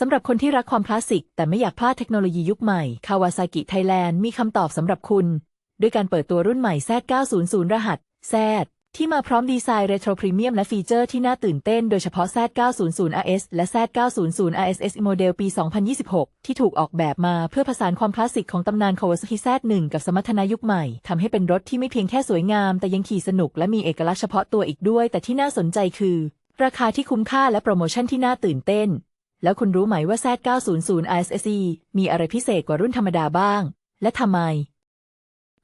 สำหรับคนที่รักความคลาสสิก แต่ไม่อยากพลาดเทคโนโลยียุคใหม่ Kawasaki Thailand มีคำตอบสำหรับคุณ ด้วยการเปิดตัวรุ่นใหม่ Z900 รหัส Z ที่มาพร้อมดีไซน์เรโทรพรีเมียมและฟีเจอร์ที่น่าตื่นเต้นโดยเฉพาะ Z900 RS และ Z900 RSS โมเดลปี 2026 ที่ถูกออกแบบมาเพื่อผสานความคลาสสิกของตำนาน Kawasaki Z1 กับสมรรถนะยุคใหม่ทำให้เป็นรถที่ไม่เพียงแค่สวยงาม แต่ยังขี่สนุกและมีเอกลักษณ์เฉพาะตัวอีกด้วย แต่ที่น่าสนใจคือ ราคาที่คุ้มค่าและโปรโมชั่นที่น่าตื่นเต้น แล้วคุณรู้ไหมว่า Z900 RSSE มีอะไรพิเศษกว่ารุ่นธรรมดาบ้าง และทำไม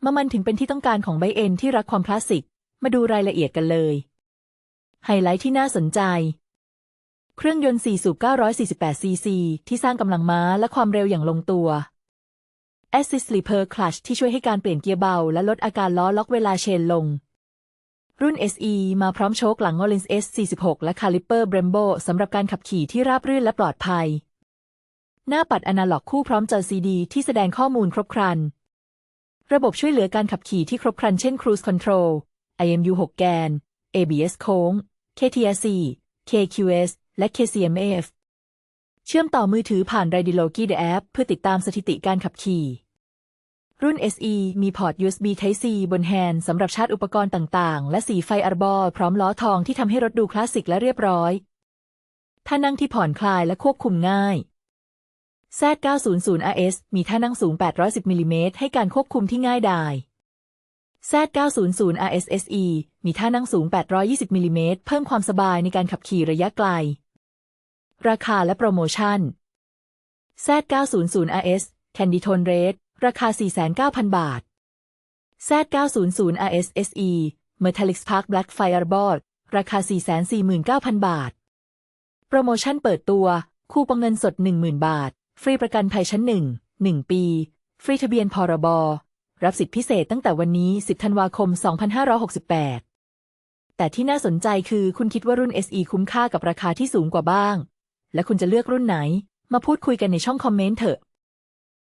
มามันถึงเป็นที่ต้องการของไบเอ็นที่รักความคลาสสิก มาดูรายละเอียดกันเลย ไฮไลท์ที่น่าสนใจ เครื่องยนต์ 4 สูบ 948 ซีซี ที่สร้างกำลังม้าและความเร็วอย่างลงตัว Assist Sleeper Clutch ที่ช่วยให้การเปลี่ยนเกียร์เบา และลดอาการล้อล็อกเวลาเชนลง รุ่น SE มาพร้อมโชคหลัง Rollins S46 และคาลิเปอร์ Brembo สำหรับการขับขี่ที่ราบรื่นและปลอดภัย หน้าปัดอนาล็อกคู่พร้อมจอ CD ที่แสดงข้อมูลครบครัน ระบบช่วยเหลือการขับขี่ที่ครบครันเช่น Cruise Control IMU 6 แกน ABS โค้ง KTRC KQS และ KCMF เชื่อมต่อมือถือผ่าน Radiology The App เพื่อติดตามสถิติการขับขี่ รุ่น SE มีพอร์ต USB Type C บนแฮนด์สำหรับชาร์จอุปกรณ์ต่างๆ และสีไฟอาร์บอพร้อมล้อทองที่ทำให้รถดูคลาสสิกและเรียบร้อย ท่านั่งที่ผ่อนคลายและควบคุมง่าย Z900 RS มีท่านั่งสูง 810มิลลิเมตรให้การควบคุมที่ง่ายดาย Z900 RS SE มีท่านั่งสูง 820มิลลิเมตรเพิ่มความสบายในการขับขี่ระยะไกล ราคาและโปรโมชั่น Z900 RS Candy Tone Red ราคา 49,000 บาท Z900 RS SE Metallic Spark Black Fireball ราคา 449,000 บาท โปรโมชั่นเปิดตัว คูปองเงินสด 10,000 บาท ฟรีประกันภัยชั้น 1 1 ปี ฟรีทะเบียนพรบ รับสิทธิพิเศษตั้งแต่วันนี้ 10 ธันวาคม 2568 แต่ที่น่าสนใจคือคุณคิดว่ารุ่น SE คุ้มค่ากับราคาที่สูงกว่าบ้าง และคุณจะเลือกรุ่นไหน มาพูดคุยกันในช่องคอมเมนต์เถอะ